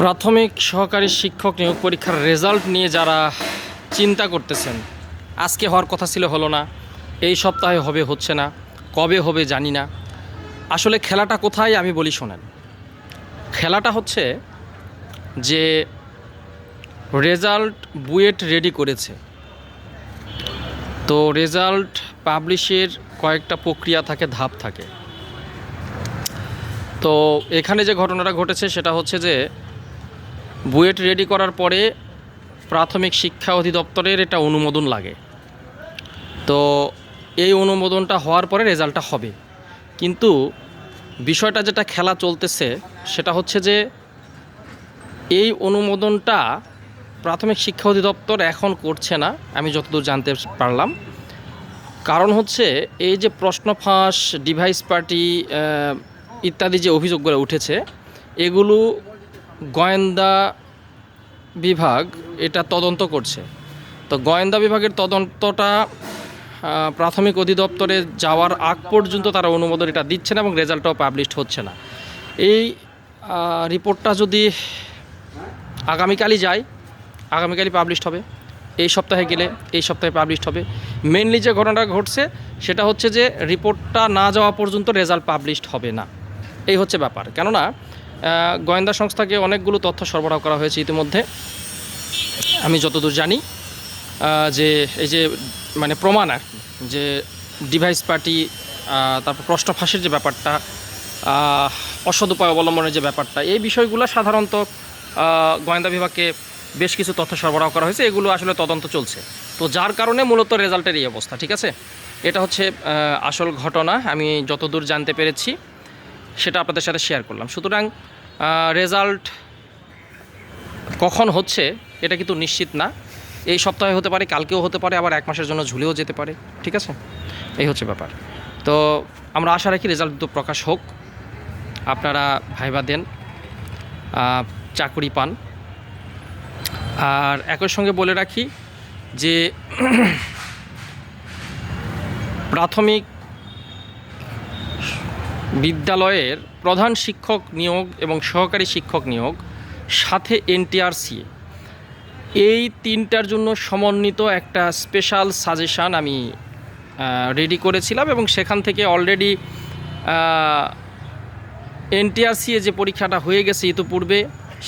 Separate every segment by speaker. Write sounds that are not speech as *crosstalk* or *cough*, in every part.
Speaker 1: প্রাথমিক সহকারী শিক্ষক নিয়োগ পরীক্ষার রেজাল্ট নিয়ে যারা চিন্তা করতেছেন, আজকে হওয়ার কথা ছিল হলো না, এই সপ্তাহে হবে, হচ্ছে না, কবে হবে জানি না। আসলে খেলাটা কোথায় আমি বলি শোনেন, খেলাটা হচ্ছে যে রেজাল্ট বুয়েট রেডি করেছে। তো রেজাল্ট পাবলিশের কয়েকটা প্রক্রিয়া থাকে, ধাপ থাকে। তো এখানে যে ঘটনাটা ঘটেছে সেটা হচ্ছে যে বুয়েট রেডি করার পরে প্রাথমিক শিক্ষা অধিদপ্তরের এটা অনুমোদন লাগে। তো এই অনুমোদনটা হওয়ার পরে রেজাল্টটা হবে। কিন্তু বিষয়টা যেটা খেলা চলতেছে, সেটা হচ্ছে যে এই অনুমোদনটা প্রাথমিক শিক্ষা অধিদপ্তর এখন করছে না, আমি যতদূর জানতে পারলাম। কারণ হচ্ছে এই যে প্রশ্ন ফাঁস, ডিভাইস পার্টি ইত্যাদি যে অভিযোগগুলো উঠেছে, এগুলো গোয়েন্দা বিভাগ এটা তদন্ত করছে। তো গোয়েন্দা বিভাগের তদন্তটা প্রাথমিক অধিদপ্তরে যাওয়ার আগ পর্যন্ত তারা অনুমোদন এটা দিচ্ছে না এবং রেজাল্টটাও পাবলিশড হচ্ছে না। এই রিপোর্টটা যদি আগামীকালই যায়, আগামীকালই পাবলিশড হবে। এই সপ্তাহে গেলে এই সপ্তাহে পাবলিশড হবে। মেনলি যে ঘটনাটা ঘটছে, সেটা হচ্ছে যে রিপোর্টটা না যাওয়া পর্যন্ত রেজাল্ট পাবলিশড হবে না। এই হচ্ছে ব্যাপার। কেননা গোয়েন্দা সংস্থাকে অনেকগুলো তথ্য সরবরাহ করা হয়েছে ইতিমধ্যে। আমি যতদূর জানি যে এই যে মানে প্রমাণ আর যে ডিভাইস পার্টি তারপর প্রশ্ন ফাঁসের যে ব্যাপারটা অসৎ উপায় অবলম্বনের যে ব্যাপারটা, এই বিষয়গুলো সাধারণত গোয়েন্দা বিভাগকে বেশ কিছু তথ্য সরবরাহ করা হয়েছে। এগুলো আসলে তদন্ত চলছে। তো যার কারণে মূলত রেজাল্টের এই অবস্থা, ঠিক আছে? এটা হচ্ছে আসল ঘটনা। আমি যতদূর জানতে পেরেছি সেটা আপনাদের সাথে শেয়ার করলাম। সুতরাং রেজাল্ট কখন হচ্ছে এটা কিন্তু নিশ্চিত না। এই সপ্তাহে হতে পারে, কালকেও হতে পারে, আবার এক মাসের জন্য ঝুলেও যেতে পারে, ঠিক আছে? এই হচ্ছে ব্যাপার। তো আমরা আশা রাখি রেজাল্ট দ্রুত প্রকাশ হোক। আপনারা ভাইবা দেন চাকরি পান। আর একই সঙ্গে বলে রাখি যে, *clears throat* প্রাথমিক বিদ্যালয়ের প্রধান শিক্ষক নিয়োগ এবং সহকারী শিক্ষক নিয়োগ, সাথে এনটিআরসি এই তিনটার জন্য সমন্বিত একটা স্পেশাল সাজেশান আমি রেডি করেছিলাম এবং সেখান থেকে অলরেডি এনটিআরসি যে পরীক্ষাটা হয়ে গেছে ইতিপূর্বে,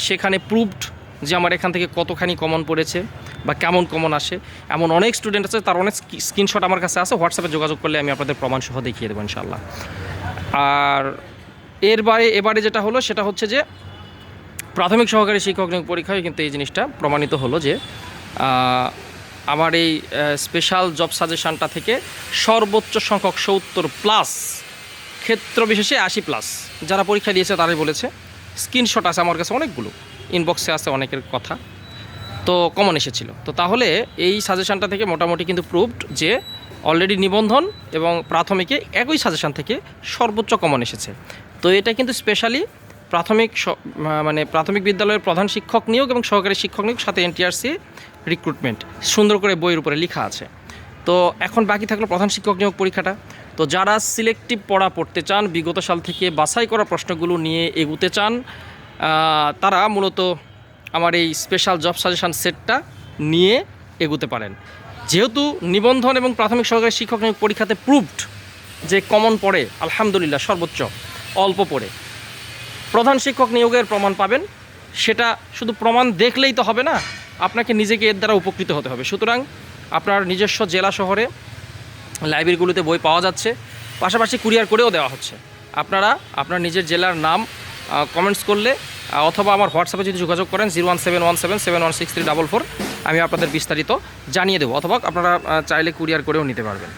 Speaker 1: সেখানে প্রুভড যে আমার এখান থেকে কতখানি কমন পড়েছে বা কেমন কমন আসে। এমন অনেক স্টুডেন্ট আছে, তার অনেক স্ক্রিনশট আমার কাছে আছে হোয়াটসঅ্যাপে যোগাযোগ করলে আমি আপনাদের প্রমাণসহ দেখিয়ে দেবো ইনশাল্লাহ আর এর বাইরে এবারে যেটা হলো, সেটা হচ্ছে যে প্রাথমিক সহকারী শিক্ষক নিয়োগ পরীক্ষায় কিন্তু এই জিনিসটা প্রমাণিত হলো যে আমার এই স্পেশাল জব সাজেশানটা থেকে সর্বোচ্চ সংখ্যক সত্তর প্লাস ক্ষেত্র বিশেষে আশি প্লাস যারা পরীক্ষা দিয়েছে তারাই বলেছে। স্ক্রিনশট আছে আমার কাছে অনেকগুলো। ইনবক্সে আছে অনেকের কথা। তো কমন এসেছিল। তো তাহলে এই সাজেশানটা থেকে মোটামুটি কিন্তু প্রুভড যে অলরেডি নিবন্ধন এবং প্রাথমিকে একই সাজেশন থেকে সর্বোচ্চ কমন এসেছে। তো এটা কিন্তু স্পেশালি প্রাথমিক মানে প্রাথমিক বিদ্যালয়ের প্রধান শিক্ষক নিয়োগ এবং সহকারী শিক্ষক নিয়োগ, সাথে এনটিআরসি রিক্রুটমেন্ট সুন্দর করে বইয়ের উপরে লেখা আছে। তো এখন বাকি থাকল প্রধান শিক্ষক নিয়োগ পরীক্ষাটা। তো যারা সিলেক্টিভ পড়া পড়তে চান, বিগত সাল থেকে বাছাই করা প্রশ্নগুলো নিয়ে এগুতে চান তারা মূলত আমার এই স্পেশাল জব সাজেশান সেটটা নিয়ে এগুতে পারেন। যেহেতু নিবন্ধন এবং প্রাথমিক সহকারী শিক্ষক নিয়োগ পরীক্ষাতে প্রুভড যে কমন পড়ে, আলহামদুলিল্লাহ, সর্বোচ্চ, অল্প পড়ে। প্রধান শিক্ষক নিয়োগের প্রমাণ পাবেন। সেটা শুধু প্রমাণ দেখলেই তো হবে না, আপনাকে নিজেকে এর দ্বারা উপকৃত হতে হবে। সুতরাং আপনার নিজস্ব জেলা শহরে লাইব্রেরিগুলোতে বই পাওয়া যাচ্ছে, পাশাপাশি কুরিয়ার করেও দেওয়া হচ্ছে। আপনারা আপনার নিজের জেলার নাম কমেন্টস করলে অথবা আমার হোয়াটসঅ্যাপে যদি যোগাযোগ করেন, zero one seven one seven seven one six three double four, আমি আপনাদের বিস্তারিত জানিয়ে দেবো, অথবা আপনারা চাইলে কুরিয়ার করেও নিতে পারবেন।